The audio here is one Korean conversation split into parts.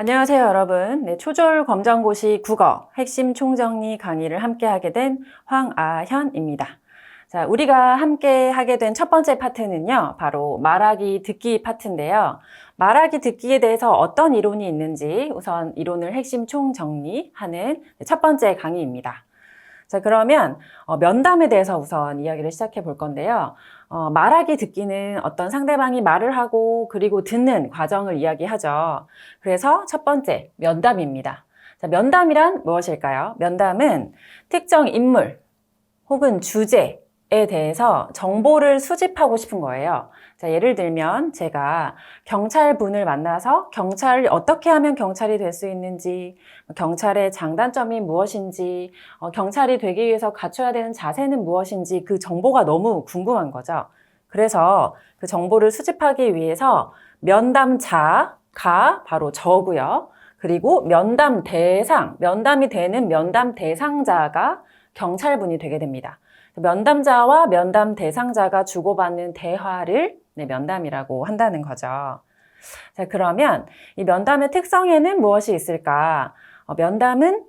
안녕하세요, 여러분. 네, 초절 검정고시 국어 핵심 총정리 강의를 함께 하게 된 황아현입니다. 자, 우리가 함께 하게 된 첫 번째 파트는요, 바로 말하기 듣기 파트인데요. 말하기 듣기에 대해서 어떤 이론이 있는지 우선 이론을 핵심 총정리하는 첫 번째 강의입니다. 자, 그러면 어, 면담에 대해서 우선 이야기를 시작해 볼 건데요. 어, 말하기 듣기는 어떤 상대방이 말을 하고 그리고 듣는 과정을 이야기하죠. 그래서 첫 번째, 면담입니다. 자, 면담이란 무엇일까요? 면담은 특정 인물 혹은 주제에 대해서 정보를 수집하고 싶은 거예요. 자, 예를 들면 제가 경찰분을 만나서 경찰이 어떻게 하면 경찰이 될 수 있는지, 경찰의 장단점이 무엇인지, 어, 경찰이 되기 위해서 갖춰야 되는 자세는 무엇인지 그 정보가 너무 궁금한 거죠. 그래서 그 정보를 수집하기 위해서 면담자가 바로 저고요. 그리고 면담 대상, 면담이 되는 면담 대상자가 경찰분이 되게 됩니다. 면담자와 면담 대상자가 주고받는 대화를 네, 면담이라고 한다는 거죠. 자, 그러면 이 면담의 특성에는 무엇이 있을까? 어, 면담은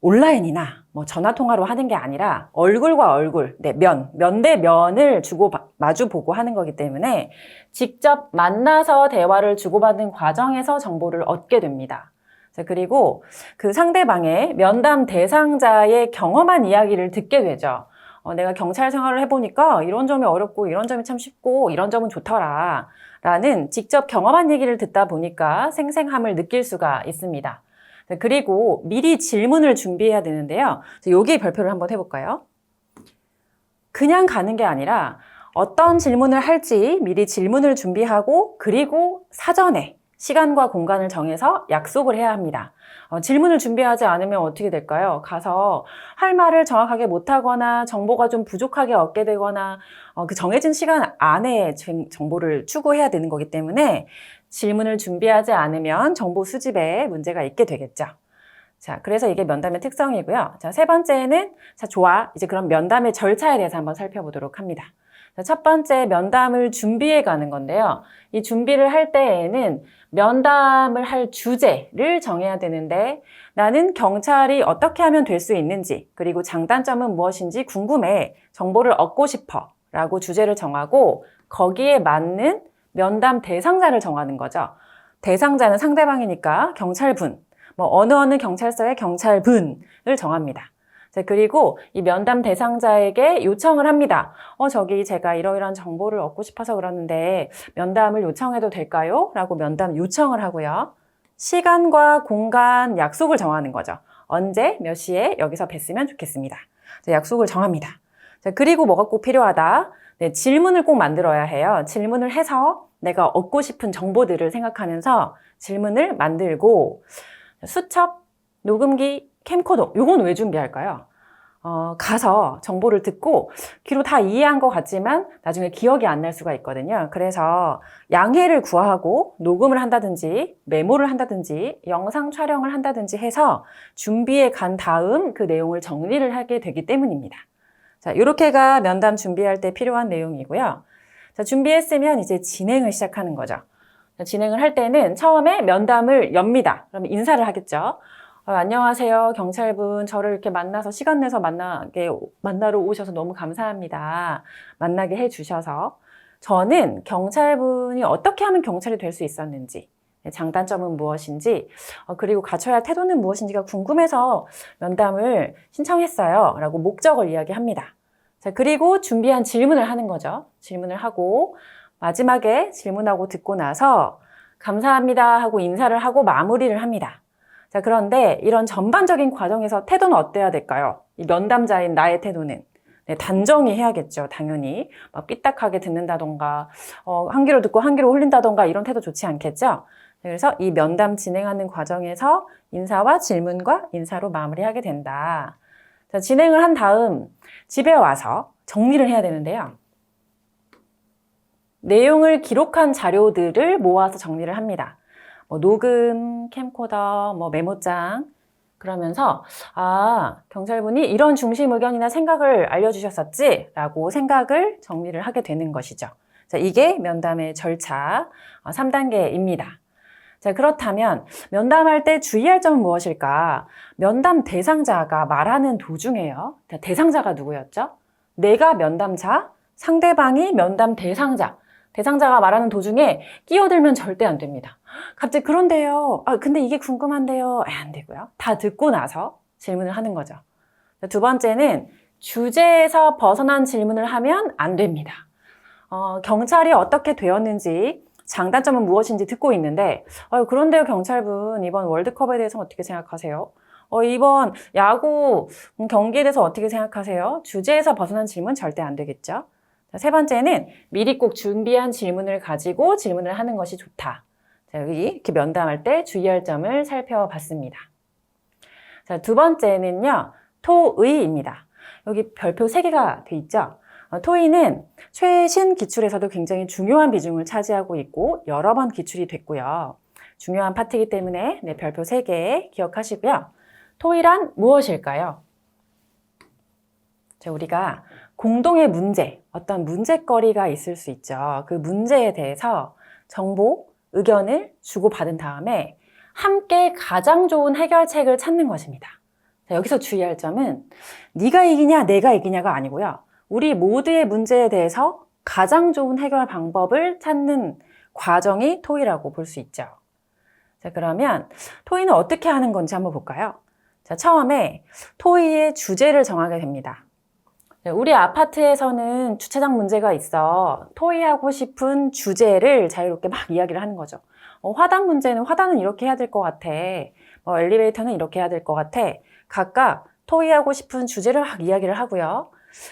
온라인이나 뭐 전화 통화로 하는 게 아니라 얼굴과 얼굴, 네, 면, 면 대 면을 주고 마주 보고 하는 거기 때문에 직접 만나서 대화를 주고받는 과정에서 정보를 얻게 됩니다. 자, 그리고 그 상대방의 면담 대상자의 경험한 이야기를 듣게 되죠. 어, 내가 경찰 생활을 해보니까 이런 점이 어렵고 이런 점이 참 쉽고 이런 점은 좋더라. 라는 직접 경험한 얘기를 듣다 보니까 생생함을 느낄 수가 있습니다. 네, 그리고 미리 질문을 준비해야 되는데요. 여기에 별표를 한번 해볼까요? 그냥 가는 게 아니라 어떤 질문을 할지 미리 질문을 준비하고 그리고 사전에 시간과 공간을 정해서 약속을 해야 합니다. 어, 질문을 준비하지 않으면 어떻게 될까요? 가서 할 말을 정확하게 못하거나 정보가 좀 부족하게 얻게 되거나 어, 그 정해진 시간 안에 정보를 추구해야 되는 거기 때문에 질문을 준비하지 않으면 정보 수집에 문제가 있게 되겠죠. 자, 그래서 이게 면담의 특성이고요. 자, 세 번째는, 자, 좋아. 이제 그럼 면담의 절차에 대해서 한번 살펴보도록 합니다. 자, 첫 번째, 면담을 준비해 가는 건데요. 이 준비를 할 때에는 면담을 할 주제를 정해야 되는데 나는 경찰이 어떻게 하면 될 수 있는지 그리고 장단점은 무엇인지 궁금해. 정보를 얻고 싶어. 라고 주제를 정하고 거기에 맞는 면담 대상자를 정하는 거죠. 대상자는 상대방이니까 경찰분, 뭐 어느 어느 경찰서의 경찰분을 정합니다. 자, 그리고 이 면담 대상자에게 요청을 합니다. 어, 저기 제가 이러이러한 정보를 얻고 싶어서 그러는데 면담을 요청해도 될까요? 라고 면담 요청을 하고요. 시간과 공간 약속을 정하는 거죠. 언제, 몇 시에 여기서 뵀으면 좋겠습니다. 자, 약속을 정합니다. 자, 그리고 뭐가 꼭 필요하다? 네, 질문을 꼭 만들어야 해요. 질문을 해서 내가 얻고 싶은 정보들을 생각하면서 질문을 만들고 수첩, 녹음기, 캠코더 요건 왜 준비할까요? 어, 가서 정보를 듣고 귀로 다 이해한 것 같지만 나중에 기억이 안 날 수가 있거든요. 그래서 양해를 구하고 녹음을 한다든지 메모를 한다든지 영상 촬영을 한다든지 해서 준비해 간 다음 그 내용을 정리를 하게 되기 때문입니다. 자, 이렇게가 면담 준비할 때 필요한 내용이고요. 자, 준비했으면 이제 진행을 시작하는 거죠. 자, 진행을 할 때는 처음에 면담을 엽니다. 그러면 인사를 하겠죠. 어, 안녕하세요. 경찰분. 저를 이렇게 만나서 시간 내서 만나게, 만나러 오셔서 너무 감사합니다. 만나게 해 주셔서. 저는 경찰분이 어떻게 하면 경찰이 될 수 있었는지, 네, 장단점은 무엇인지, 어, 그리고 갖춰야 할 태도는 무엇인지가 궁금해서 면담을 신청했어요. 라고 목적을 이야기합니다. 자, 그리고 준비한 질문을 하는 거죠. 질문을 하고, 마지막에 질문하고 듣고 나서, 감사합니다 하고 인사를 하고 마무리를 합니다. 자, 그런데 이런 전반적인 과정에서 태도는 어때야 될까요? 이 면담자인 나의 태도는. 네, 단정히 해야겠죠, 당연히. 막 삐딱하게 듣는다던가, 어, 한 귀로 듣고 한 귀로 흘린다던가 이런 태도 좋지 않겠죠? 네, 그래서 이 면담 진행하는 과정에서 인사와 질문과 인사로 마무리하게 된다. 자, 진행을 한 다음 집에 와서 정리를 해야 되는데요. 내용을 기록한 자료들을 모아서 정리를 합니다. 뭐 녹음, 캠코더, 뭐 메모장 그러면서 아 경찰분이 이런 중심 의견이나 생각을 알려주셨었지 라고 생각을 정리를 하게 되는 것이죠. 자, 이게 면담의 절차 3단계입니다. 어, 자, 그렇다면 면담할 때 주의할 점은 무엇일까? 면담 대상자가 말하는 도중에요. 대상자가 누구였죠? 내가 면담자, 상대방이 면담 대상자. 대상자가 말하는 도중에 끼어들면 절대 안 됩니다. 갑자기 그런데요. 아, 근데 이게 궁금한데요. 아, 안 되고요. 다 듣고 나서 질문을 하는 거죠. 두 번째는 주제에서 벗어난 질문을 하면 안 됩니다. 어, 경찰이 어떻게 되었는지 장단점은 무엇인지 듣고 있는데 어, 그런데요 경찰분 이번 월드컵에 대해서 어떻게 생각하세요? 어, 이번 야구 음, 경기에 대해서 어떻게 생각하세요? 주제에서 벗어난 질문 절대 안 되겠죠. 자, 세 번째는 미리 꼭 준비한 질문을 가지고 질문을 하는 것이 좋다. 자, 여기 이렇게 면담할 때 주의할 점을 살펴봤습니다. 자, 두 번째는요, 토의입니다. 여기 별표 세개가돼 있죠? 어, 토의는 최신 기출에서도 굉장히 중요한 비중을 차지하고 있고, 여러 번 기출이 됐고요. 중요한 파트이기 때문에 네, 별표 세개 기억하시고요. 토의란 무엇일까요? 자, 우리가 공동의 문제, 어떤 문제거리가 있을 수 있죠. 그 문제에 대해서 정보, 의견을 주고받은 다음에 함께 가장 좋은 해결책을 찾는 것입니다. 자, 여기서 주의할 점은 네가 이기냐, 내가 이기냐가 아니고요. 우리 모두의 문제에 대해서 가장 좋은 해결 방법을 찾는 과정이 토의라고 볼 수 있죠. 자, 그러면 토의는 어떻게 하는 건지 한번 볼까요? 자, 처음에 토의의 주제를 정하게 됩니다. 네, 우리 아파트에서는 주차장 문제가 있어 토의하고 싶은 주제를 자유롭게 막 이야기를 하는 거죠. 어, 화단 문제는 화단은 이렇게 해야 될 것 같아. 뭐 엘리베이터는 이렇게 해야 될 것 같아. 각각 토의하고 싶은 주제를 막 이야기를 하고요.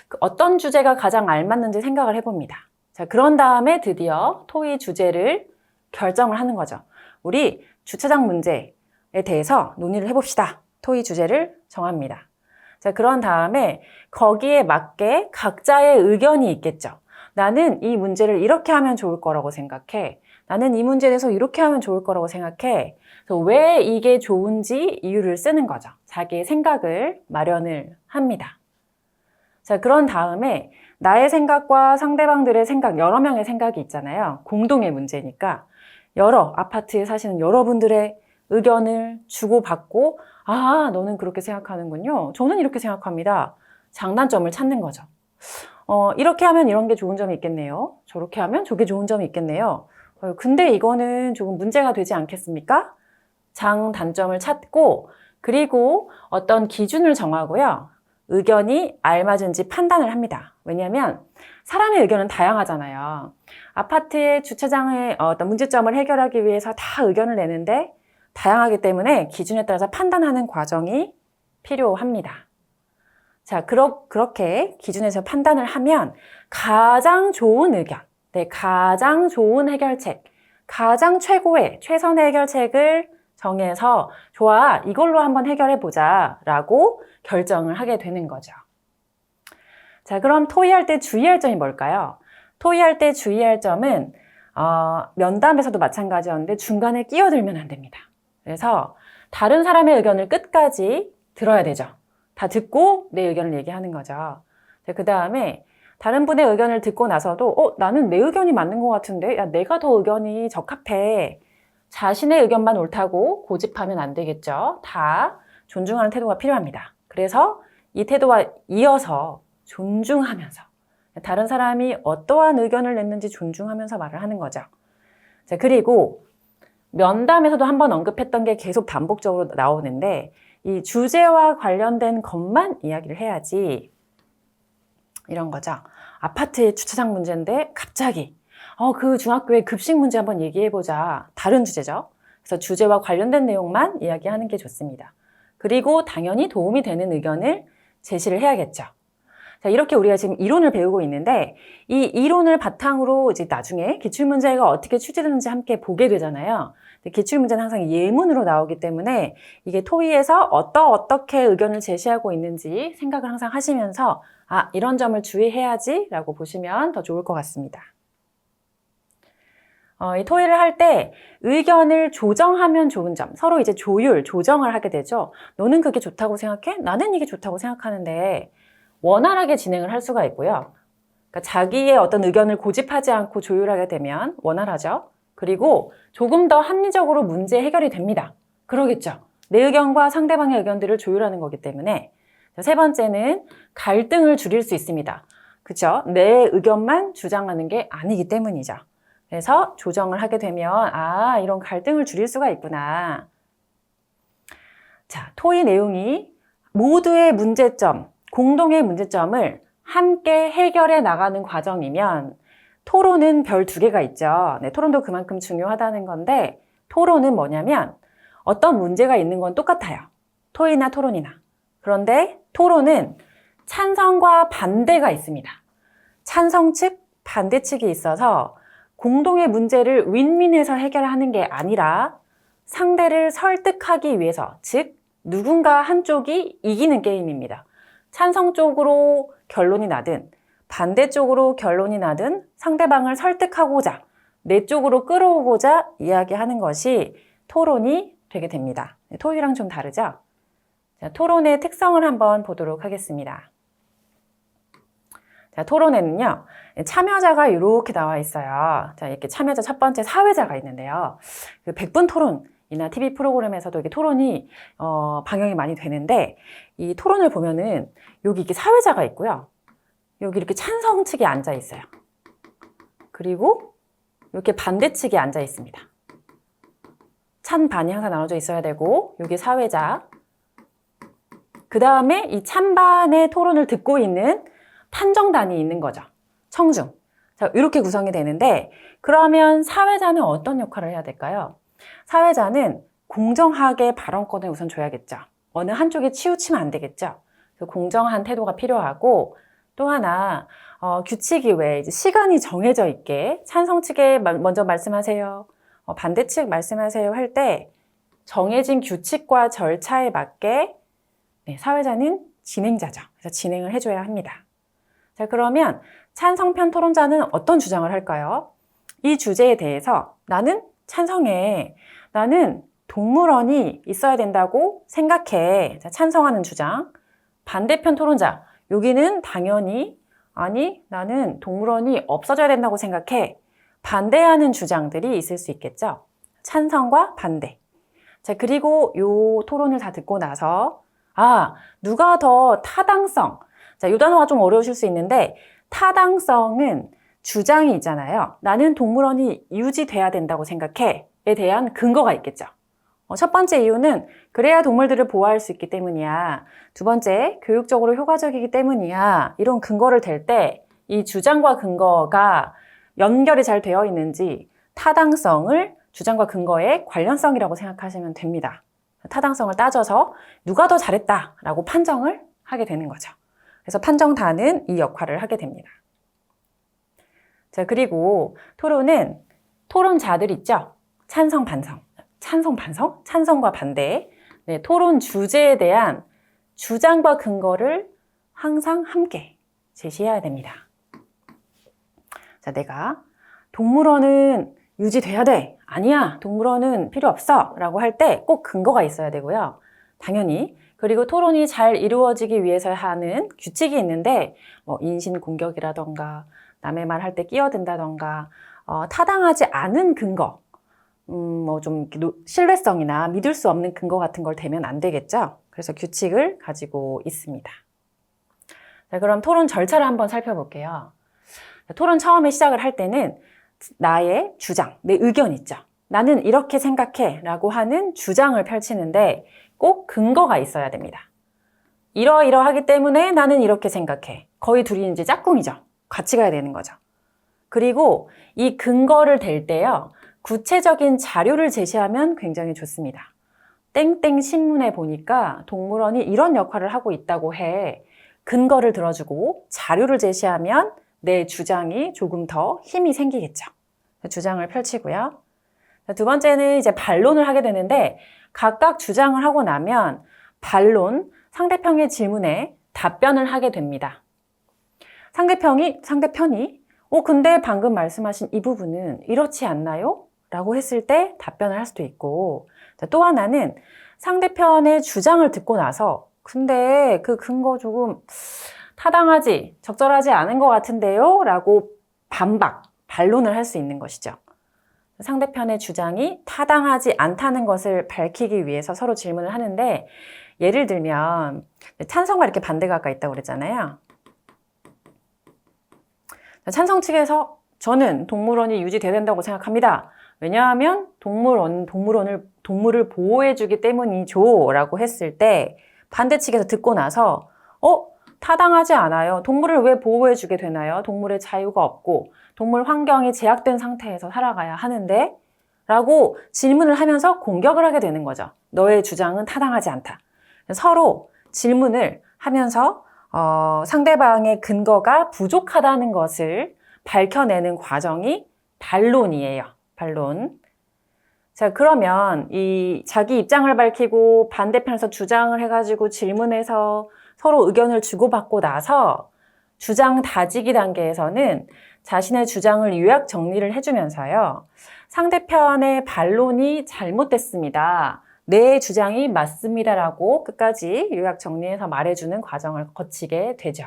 그 어떤 주제가 가장 알맞는지 생각을 해봅니다. 자, 그런 다음에 드디어 토의 주제를 결정을 하는 거죠. 우리 주차장 문제에 대해서 논의를 해봅시다. 토의 주제를 정합니다. 자, 그런 다음에 거기에 맞게 각자의 의견이 있겠죠. 나는 이 문제를 이렇게 하면 좋을 거라고 생각해. 나는 이 문제에 대해서 이렇게 하면 좋을 거라고 생각해. 그래서 왜 이게 좋은지 이유를 쓰는 거죠. 자기의 생각을 마련을 합니다. 자, 그런 다음에 나의 생각과 상대방들의 생각, 여러 명의 생각이 있잖아요. 공동의 문제니까 여러 아파트에 사시는 여러분들의 의견을 주고받고 아, 너는 그렇게 생각하는군요. 저는 이렇게 생각합니다. 장단점을 찾는 거죠. 어, 이렇게 하면 이런 게 좋은 점이 있겠네요. 저렇게 하면 저게 좋은 점이 있겠네요. 어, 근데 이거는 조금 문제가 되지 않겠습니까? 장단점을 찾고 그리고 어떤 기준을 정하고요. 의견이 알맞은지 판단을 합니다. 왜냐하면 사람의 의견은 다양하잖아요. 아파트의 주차장의 어떤 문제점을 해결하기 위해서 다 의견을 내는데 다양하기 때문에 기준에 따라서 판단하는 과정이 필요합니다. 자, 그러, 그렇게 기준에서 판단을 하면 가장 좋은 의견, 네, 가장 좋은 해결책, 가장 최고의 최선의 해결책을 정해서 좋아, 이걸로 한번 해결해 보자 라고 결정을 하게 되는 거죠. 자, 그럼 토의할 때 주의할 점이 뭘까요? 토의할 때 주의할 점은 어, 면담에서도 마찬가지였는데 중간에 끼어들면 안 됩니다. 그래서 다른 사람의 의견을 끝까지 들어야 되죠. 다 듣고 내 의견을 얘기하는 거죠. 그 다음에 다른 분의 의견을 듣고 나서도 어, 나는 내 의견이 맞는 것 같은데 야, 내가 더 의견이 적합해. 자신의 의견만 옳다고 고집하면 안 되겠죠. 다 존중하는 태도가 필요합니다. 그래서 이 태도와 이어서 존중하면서 다른 사람이 어떠한 의견을 냈는지 존중하면서 말을 하는 거죠. 자, 그리고 면담에서도 한 번 언급했던 게 계속 반복적으로 나오는데 이 주제와 관련된 것만 이야기를 해야지 이런 거죠. 아파트의 주차장 문제인데 갑자기 어, 그 중학교의 급식 문제 한번 얘기해 보자. 다른 주제죠. 그래서 주제와 관련된 내용만 이야기하는 게 좋습니다. 그리고 당연히 도움이 되는 의견을 제시를 해야겠죠. 자, 이렇게 우리가 지금 이론을 배우고 있는데 이 이론을 바탕으로 이제 나중에 기출문제가 어떻게 출제되는지 함께 보게 되잖아요. 기출문제는 항상 예문으로 나오기 때문에 이게 토의에서 어떠 어떻게 의견을 제시하고 있는지 생각을 항상 하시면서 아, 이런 점을 주의해야지 라고 보시면 더 좋을 것 같습니다. 어, 이 토의를 할 때 의견을 조정하면 좋은 점, 서로 이제 조율, 조정을 하게 되죠. 너는 그게 좋다고 생각해? 나는 이게 좋다고 생각하는데 원활하게 진행을 할 수가 있고요. 그러니까 자기의 어떤 의견을 고집하지 않고 조율하게 되면 원활하죠. 그리고 조금 더 합리적으로 문제 해결이 됩니다. 그러겠죠. 내 의견과 상대방의 의견들을 조율하는 거기 때문에. 자, 세 번째는 갈등을 줄일 수 있습니다. 그쵸? 내 의견만 주장하는 게 아니기 때문이죠. 그래서 조정을 하게 되면, 아, 이런 갈등을 줄일 수가 있구나. 자, 토의 내용이 모두의 문제점, 공동의 문제점을 함께 해결해 나가는 과정이면 토론은 별 두 개가 있죠. 네, 토론도 그만큼 중요하다는 건데 토론은 뭐냐면 어떤 문제가 있는 건 똑같아요. 토의나 토론이나. 그런데 토론은 찬성과 반대가 있습니다. 찬성 측, 반대 측이 있어서 공동의 문제를 윈윈해서 해결하는 게 아니라 상대를 설득하기 위해서, 즉, 누군가 한쪽이 이기는 게임입니다. 찬성 쪽으로 결론이 나든 반대쪽으로 결론이 나든 상대방을 설득하고자 내 쪽으로 끌어오고자 이야기하는 것이 토론이 되게 됩니다. 네, 토의랑 좀 다르죠? 자, 토론의 특성을 한번 보도록 하겠습니다. 자, 토론에는요, 참여자가 이렇게 나와 있어요. 자, 이렇게 참여자 첫 번째 사회자가 있는데요. 그 100분 토론 이나 TV 프로그램에서도 이게 토론이, 어, 방영이 많이 되는데, 이 토론을 보면은 여기 이렇게 사회자가 있고요. 여기 이렇게 찬성 측에 앉아 있어요. 그리고 이렇게 반대 측에 앉아 있습니다. 찬반이 항상 나눠져 있어야 되고, 여기 사회자. 그 다음에 이 찬반의 토론을 듣고 있는 판정단이 있는 거죠. 청중. 자, 이렇게 구성이 되는데, 그러면 사회자는 어떤 역할을 해야 될까요? 사회자는 공정하게 발언권을 우선 줘야겠죠. 어느 한쪽에 치우치면 안 되겠죠. 그 공정한 태도가 필요하고, 또 하나, 어, 규칙이 왜 이제 시간이 정해져 있게 찬성 측에 마- 먼저 말씀하세요. 어, 반대 측 말씀하세요 할 때 정해진 규칙과 절차에 맞게 네, 사회자는 진행자죠. 그래서 진행을 해줘야 합니다. 자, 그러면 찬성편 토론자는 어떤 주장을 할까요? 이 주제에 대해서 나는 찬성해. 나는 동물원이 있어야 된다고 생각해. 자, 찬성하는 주장. 반대편 토론자. 여기는 당연히 아니 나는 동물원이 없어져야 된다고 생각해. 반대하는 주장들이 있을 수 있겠죠. 찬성과 반대. 자, 그리고 요 토론을 다 듣고 나서 아, 누가 더 타당성. 자, 요 단어가 좀 어려우실 수 있는데 타당성은 주장이 있잖아요. 나는 동물원이 유지돼야 된다고 생각해. 에 대한 근거가 있겠죠. 어, 첫 번째 이유는 그래야 동물들을 보호할 수 있기 때문이야. 두 번째, 교육적으로 효과적이기 때문이야. 이런 근거를 댈 때 이 주장과 근거가 연결이 잘 되어 있는지 타당성을 주장과 근거의 관련성이라고 생각하시면 됩니다. 타당성을 따져서 누가 더 잘했다라고 판정을 하게 되는 거죠. 그래서 판정단은 이 역할을 하게 됩니다. 자, 그리고 토론은 토론자들 있죠? 찬성, 반성. 찬성, 반성? 찬성과 반대. 네, 토론 주제에 대한 주장과 근거를 항상 함께 제시해야 됩니다. 자, 내가 동물원은 유지돼야 돼. 아니야. 동물원은 필요 없어. 라고 할 때 꼭 근거가 있어야 되고요. 당연히. 그리고 토론이 잘 이루어지기 위해서 하는 규칙이 있는데, 뭐, 인신 공격이라던가, 남의 말 할 때 끼어든다던가, 어, 타당하지 않은 근거, 음, 뭐 좀 신뢰성이나 믿을 수 없는 근거 같은 걸 대면 안 되겠죠? 그래서 규칙을 가지고 있습니다. 자, 그럼 토론 절차를 한번 살펴볼게요. 자, 토론 처음에 시작을 할 때는 나의 주장, 내 의견 있죠. 나는 이렇게 생각해 라고 하는 주장을 펼치는데 꼭 근거가 있어야 됩니다. 이러이러하기 때문에 나는 이렇게 생각해. 거의 둘이 이제 짝꿍이죠. 같이 가야 되는 거죠. 그리고 이 근거를 댈 때요. 구체적인 자료를 제시하면 굉장히 좋습니다. 땡땡 신문에 보니까 동물원이 이런 역할을 하고 있다고 해. 근거를 들어주고 자료를 제시하면 내 주장이 조금 더 힘이 생기겠죠. 주장을 펼치고요. 두 번째는 이제 반론을 하게 되는데 각각 주장을 하고 나면 반론, 상대편의 질문에 답변을 하게 됩니다. 상대편이, 상대편이, 어, 근데 방금 말씀하신 이 부분은 이렇지 않나요? 라고 했을 때 답변을 할 수도 있고, 또 하나는 상대편의 주장을 듣고 나서, 근데 그 근거 조금 타당하지, 적절하지 않은 것 같은데요? 라고 반박, 반론을 할 수 있는 것이죠. 상대편의 주장이 타당하지 않다는 것을 밝히기 위해서 서로 질문을 하는데 예를 들면 찬성과 이렇게 반대가 아까 있다고 그랬잖아요. 찬성 측에서 저는 동물원이 유지돼야 된다고 생각합니다. 왜냐하면 동물원, 동물원을, 동물을 보호해주기 때문이죠. 라고 했을 때 반대 측에서 듣고 나서, 어? 타당하지 않아요. 동물을 왜 보호해주게 되나요? 동물의 자유가 없고, 동물 환경이 제약된 상태에서 살아가야 하는데? 라고 질문을 하면서 공격을 하게 되는 거죠. 너의 주장은 타당하지 않다. 서로 질문을 하면서 어, 상대방의 근거가 부족하다는 것을 밝혀내는 과정이 반론이에요. 반론. 자, 그러면 이 자기 입장을 밝히고 반대편에서 주장을 해가지고 질문해서 서로 의견을 주고받고 나서 주장 다지기 단계에서는 자신의 주장을 요약 정리를 해주면서요. 상대편의 반론이 잘못됐습니다. 내 주장이 맞습니다라고 끝까지 요약 정리해서 말해주는 과정을 거치게 되죠.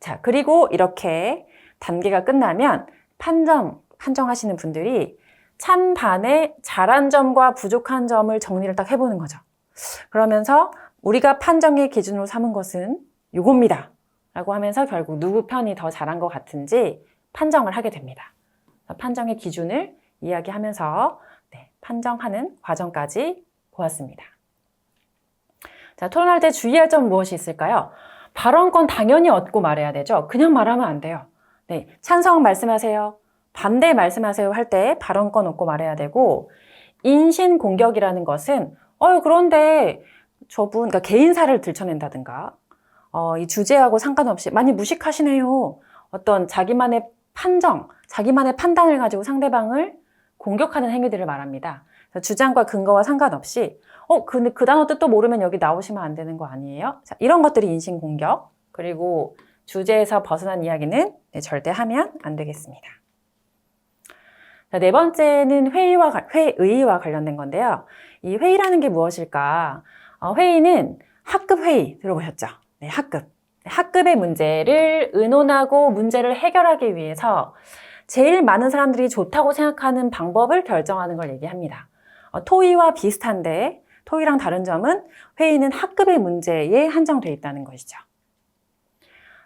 자, 그리고 이렇게 단계가 끝나면 판정, 판정하시는 분들이 찬반의 잘한 점과 부족한 점을 정리를 딱 해보는 거죠. 그러면서 우리가 판정의 기준으로 삼은 것은 요겁니다. 라고 하면서 결국 누구 편이 더 잘한 것 같은지 판정을 하게 됩니다. 판정의 기준을 이야기하면서 네, 판정하는 과정까지 보았습니다. 자, 토론할 때 주의할 점 무엇이 있을까요? 발언권 당연히 얻고 말해야 되죠. 그냥 말하면 안 돼요. 네, 찬성 말씀하세요. 반대 말씀하세요 할 때 발언권 얻고 말해야 되고 인신 공격이라는 것은 어 그런데 저분 그러니까 개인사를 들춰낸다든가 어, 이 주제하고 상관없이 많이 무식하시네요. 어떤 자기만의 판정, 자기만의 판단을 가지고 상대방을 공격하는 행위들을 말합니다. 주장과 근거와 상관없이 어 근데 그 단어 뜻도 모르면 여기 나오시면 안 되는 거 아니에요? 자, 이런 것들이 인신 공격 그리고 주제에서 벗어난 이야기는 네, 절대 하면 안 되겠습니다. 자, 네 번째는 회의와 회의와 관련된 건데요. 이 회의라는 게 무엇일까? 어, 회의는 학급 회의 들어보셨죠? 네, 학급. 학급의 문제를 의논하고 문제를 해결하기 위해서 제일 많은 사람들이 좋다고 생각하는 방법을 결정하는 걸 얘기합니다. 어, 토의와 비슷한데 토의랑 다른 점은 회의는 학급의 문제에 한정돼 있다는 것이죠.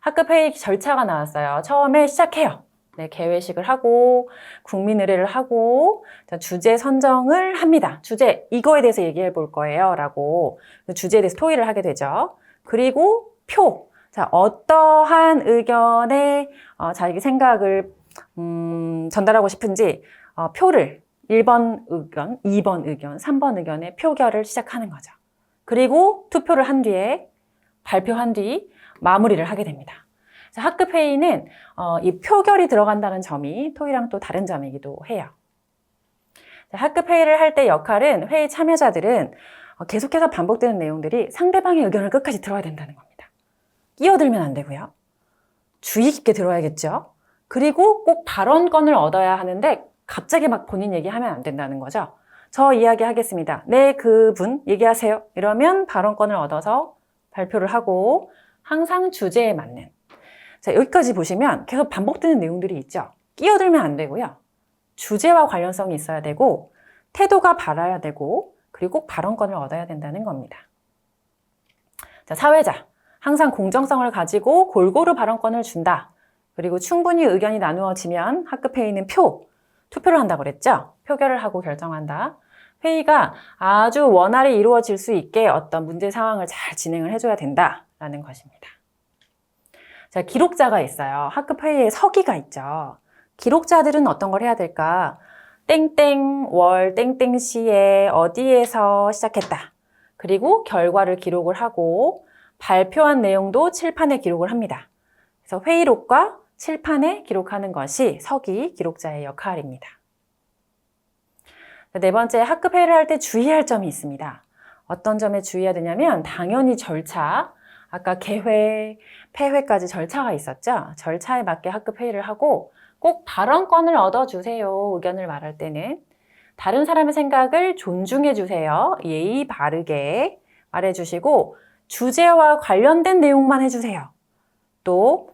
학급 회의 절차가 나왔어요. 처음에 시작해요. 네, 개회식을 하고 국민 의례를 하고 주제 선정을 합니다. 주제 이거에 대해서 얘기해 볼 거예요라고 그 주제에 대해서 토의를 하게 되죠. 그리고 표. 자, 어떠한 의견에 어, 자기 생각을 음, 전달하고 싶은지 어, 표를 1번 의견, 2번 의견, 3번 의견의 표결을 시작하는 거죠. 그리고 투표를 한 뒤에 발표한 뒤 마무리를 하게 됩니다. 학급 회의는 어, 이 표결이 들어간다는 점이 토이랑 또 다른 점이기도 해요. 학급 회의를 할 때 역할은 회의 참여자들은 어, 계속해서 반복되는 내용들이 상대방의 의견을 끝까지 들어야 된다는 겁니다. 끼어들면 안 되고요. 주의 깊게 들어야겠죠. 그리고 꼭 발언권을 얻어야 하는데 갑자기 막 본인 얘기하면 안 된다는 거죠. 저 이야기 하겠습니다. 네, 그분 얘기하세요. 이러면 발언권을 얻어서 발표를 하고 항상 주제에 맞는. 자, 여기까지 보시면 계속 반복되는 내용들이 있죠. 끼어들면 안 되고요. 주제와 관련성이 있어야 되고, 태도가 바라야 되고, 그리고 발언권을 얻어야 된다는 겁니다. 자, 사회자. 항상 공정성을 가지고 골고루 발언권을 준다. 그리고 충분히 의견이 나누어지면 학급 회의는 표, 투표를 한다고 그랬죠? 표결을 하고 결정한다. 회의가 아주 원활히 이루어질 수 있게 어떤 문제 상황을 잘 진행을 해줘야 된다라는 것입니다. 자, 기록자가 있어요. 학급 회의에 서기가 있죠. 기록자들은 어떤 걸 해야 될까? 땡땡 월 땡땡 시에 어디에서 시작했다. 그리고 결과를 기록을 하고 발표한 내용도 칠판에 기록을 합니다. 그래서 회의록과 칠판에 기록하는 것이 서기 기록자의 역할입니다. 네 번째, 학급 회의를 할 때 주의할 점이 있습니다. 어떤 점에 주의해야 되냐면 당연히 절차, 아까 개회, 폐회까지 절차가 있었죠. 절차에 맞게 학급 회의를 하고 꼭 발언권을 얻어주세요. 의견을 말할 때는. 다른 사람의 생각을 존중해 주세요. 예의 바르게 말해 주시고 주제와 관련된 내용만 해주세요. 또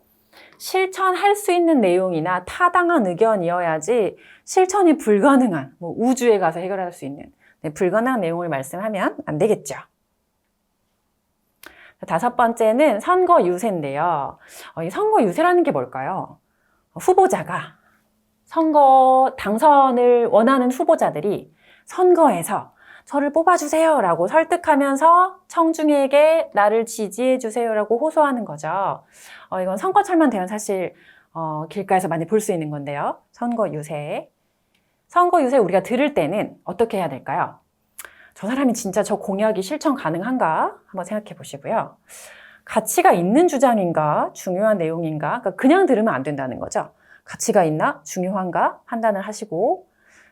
실천할 수 있는 내용이나 타당한 의견이어야지 실천이 불가능한 뭐 우주에 가서 해결할 수 있는 네, 불가능한 내용을 말씀하면 안 되겠죠. 다섯 번째는 선거 유세인데요. 어, 이 선거 유세라는 게 뭘까요? 후보자가 선거 당선을 원하는 후보자들이 선거에서 저를 뽑아주세요 라고 설득하면서 청중에게 나를 지지해 주세요 라고 호소하는 거죠. 어, 이건 선거철만 되면 사실 어, 길가에서 많이 볼 수 있는 건데요. 선거 유세. 선거 유세 우리가 들을 때는 어떻게 해야 될까요? 저 사람이 진짜 저 공약이 실천 가능한가? 한번 생각해 보시고요. 가치가 있는 주장인가? 중요한 내용인가? 그러니까 그냥 들으면 안 된다는 거죠. 가치가 있나? 중요한가? 판단을 하시고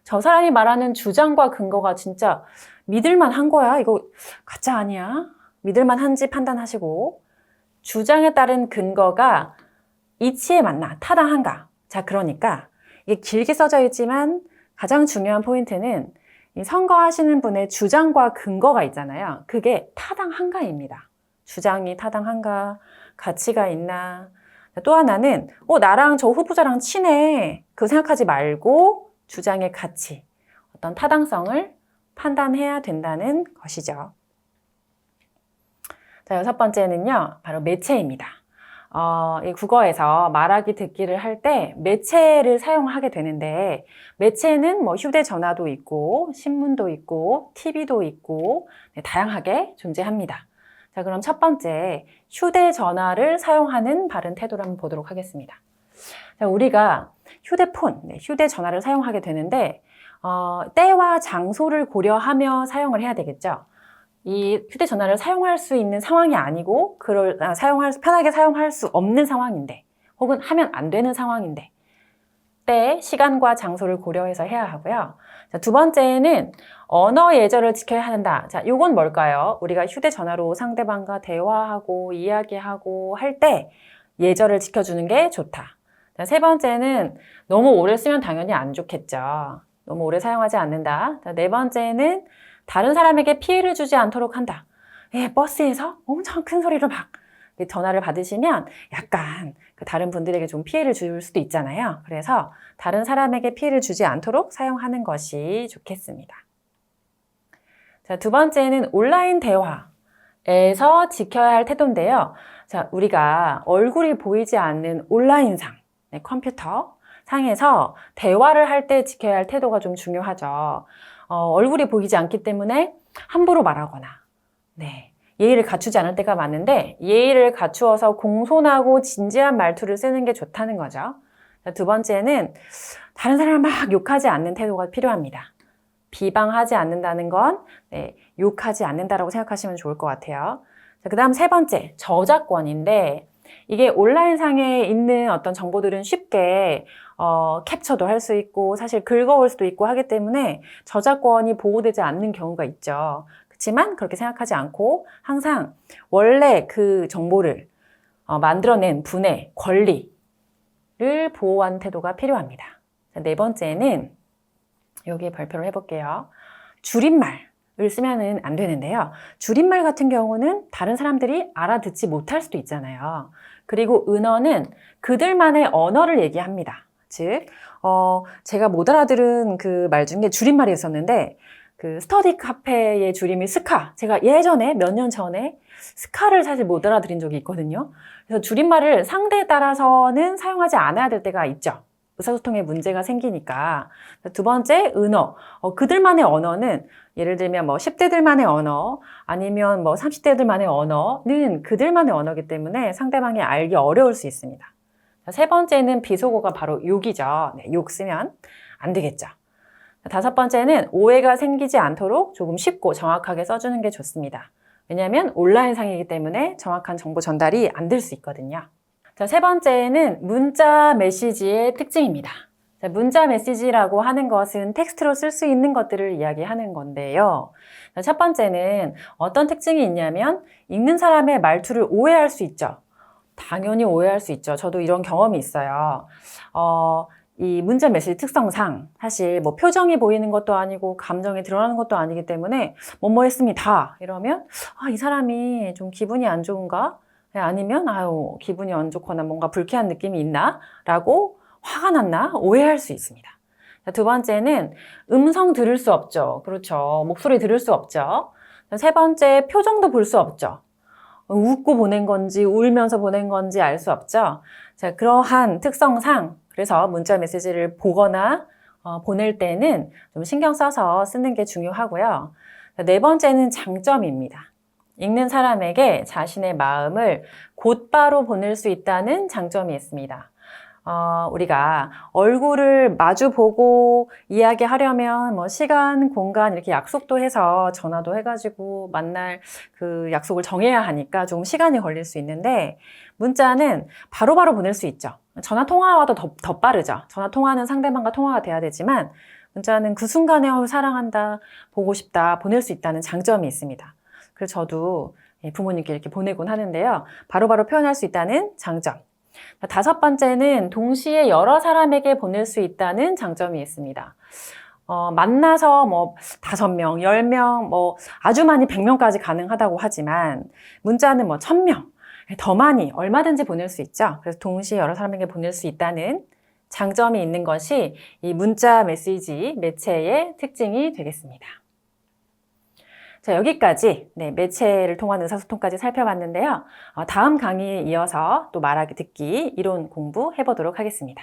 저 사람이 말하는 주장과 근거가 진짜 믿을만 한 거야? 이거 가짜 아니야? 믿을만 한지 판단하시고 주장에 따른 근거가 이치에 맞나? 타당한가? 자, 그러니까 이게 길게 써져 있지만 가장 중요한 포인트는 이 선거하시는 분의 주장과 근거가 있잖아요. 그게 타당한가입니다. 주장이 타당한가? 가치가 있나? 또 하나는, 어, 나랑 저 후보자랑 친해. 그거 생각하지 말고 주장의 가치, 어떤 타당성을 판단해야 된다는 것이죠. 자, 여섯 번째는요, 바로 매체입니다. 어, 이 국어에서 말하기 듣기를 할 때 매체를 사용하게 되는데 매체는 뭐 휴대전화도 있고 신문도 있고 TV도 있고 네, 다양하게 존재합니다. 자, 그럼 첫 번째 휴대전화를 사용하는 바른 태도를 한번 보도록 하겠습니다. 자, 우리가 휴대폰, 네, 휴대전화를 사용하게 되는데 어, 때와 장소를 고려하며 사용을 해야 되겠죠. 이 휴대전화를 사용할 수 있는 상황이 아니고 그걸 아, 사용할 수- 편하게 사용할 수 없는 상황인데 혹은 하면 안 되는 상황인데 때, 시간과 장소를 고려해서 해야 하고요. 자, 두 번째는 언어 예절을 지켜야 한다. 자, 요건 뭘까요? 우리가 휴대전화로 상대방과 대화하고 이야기하고 할 때 예절을 지켜주는 게 좋다. 자, 세 번째는 너무 오래 쓰면 당연히 안 좋겠죠. 너무 오래 사용하지 않는다. 자, 네 번째는 다른 사람에게 피해를 주지 않도록 한다. 예, 버스에서 엄청 큰 소리로 막 전화를 받으시면 약간 그 다른 분들에게 좀 피해를 줄 수도 있잖아요. 그래서 다른 사람에게 피해를 주지 않도록 사용하는 것이 좋겠습니다. 자, 두 번째는 온라인 대화에서 지켜야 할 태도인데요. 자, 우리가 얼굴이 보이지 않는 온라인상, 네, 컴퓨터 상에서 대화를 할 때 지켜야 할 태도가 좀 중요하죠. 어, 얼굴이 보이지 않기 때문에 함부로 말하거나, 네. 예의를 갖추지 않을 때가 많은데, 예의를 갖추어서 공손하고 진지한 말투를 쓰는 게 좋다는 거죠. 자, 두 번째는 다른 사람을 막 욕하지 않는 태도가 필요합니다. 비방하지 않는다는 건, 네, 욕하지 않는다라고 생각하시면 좋을 것 같아요. 자, 그 다음 세 번째, 저작권인데, 이게 온라인상에 있는 어떤 정보들은 쉽게 어, 캡처도 할 수 있고 사실 긁어올 수도 있고 하기 때문에 저작권이 보호되지 않는 경우가 있죠. 그렇지만 그렇게 생각하지 않고 항상 원래 그 정보를 어, 만들어낸 분의 권리를 보호하는 태도가 필요합니다. 자, 네 번째는 여기에 발표를 해볼게요. 줄임말 을 쓰면은 안 되는데요. 줄임말 같은 경우는 다른 사람들이 알아듣지 못할 수도 있잖아요. 그리고 은어는 그들만의 언어를 얘기합니다. 즉, 어, 제가 못 알아들은 그 말 중에 줄임말이 있었는데, 그 스터디 카페의 줄임이 스카. 제가 예전에 몇 년 전에 스카를 사실 못 알아들은 적이 있거든요. 그래서 줄임말을 상대에 따라서는 사용하지 않아야 될 때가 있죠. 의사소통에 문제가 생기니까. 두 번째, 은어. 어, 그들만의 언어는 예를 들면 뭐 10대들만의 언어 아니면 뭐 30대들만의 언어는 그들만의 언어기 때문에 상대방이 알기 어려울 수 있습니다. 자, 세 번째는 비속어가 바로 욕이죠. 네, 욕 쓰면 안 되겠죠. 자, 다섯 번째는 오해가 생기지 않도록 조금 쉽고 정확하게 써주는 게 좋습니다. 왜냐하면 온라인상이기 때문에 정확한 정보 전달이 안 될 수 있거든요. 자, 세 번째는 문자 메시지의 특징입니다. 자, 문자 메시지라고 하는 것은 텍스트로 쓸 수 있는 것들을 이야기하는 건데요. 자, 첫 번째는 어떤 특징이 있냐면 읽는 사람의 말투를 오해할 수 있죠. 당연히 오해할 수 있죠. 저도 이런 경험이 있어요. 어, 이 문자 메시지 특성상 사실 뭐 표정이 보이는 것도 아니고 감정이 드러나는 것도 아니기 때문에 뭐뭐 했습니다. 이러면 아, 이 사람이 좀 기분이 안 좋은가? 아니면 아유 기분이 안 좋거나 뭔가 불쾌한 느낌이 있나라고 화가 났나 오해할 수 있습니다. 자, 두 번째는 음성 들을 수 없죠. 그렇죠. 목소리 들을 수 없죠. 자, 세 번째 표정도 볼 수 없죠. 웃고 보낸 건지 울면서 보낸 건지 알 수 없죠. 자, 그러한 특성상 그래서 문자 메시지를 보거나 어, 보낼 때는 좀 신경 써서 쓰는 게 중요하고요. 자, 네 번째는 장점입니다. 읽는 사람에게 자신의 마음을 곧바로 보낼 수 있다는 장점이 있습니다. 어, 우리가 얼굴을 마주 보고 이야기하려면 뭐 시간, 공간 이렇게 약속도 해서 전화도 해가지고 만날 그 약속을 정해야 하니까 조금 시간이 걸릴 수 있는데 문자는 바로 바로 보낼 수 있죠. 전화 통화와도 더, 더 빠르죠. 전화 통화는 상대방과 통화가 돼야 되지만 문자는 그 순간에 어, 사랑한다, 보고 싶다, 보낼 수 있다는 장점이 있습니다. 그래서 저도 예, 부모님께 이렇게 보내곤 하는데요. 바로 바로 표현할 수 있다는 장점. 다섯 번째는 동시에 여러 사람에게 보낼 수 있다는 장점이 있습니다. 어, 만나서 뭐 다섯 명, 열 명, 뭐 아주 많이 백 명까지 가능하다고 하지만 문자는 뭐 천 명, 더 많이 얼마든지 보낼 수 있죠. 그래서 동시에 여러 사람에게 보낼 수 있다는 장점이 있는 것이 이 문자 메시지 매체의 특징이 되겠습니다. 자, 여기까지 네, 매체를 통한 의사소통까지 살펴봤는데요. 어, 다음 강의에 이어서 또 말하기 듣기 이론 공부 해 보도록 하겠습니다.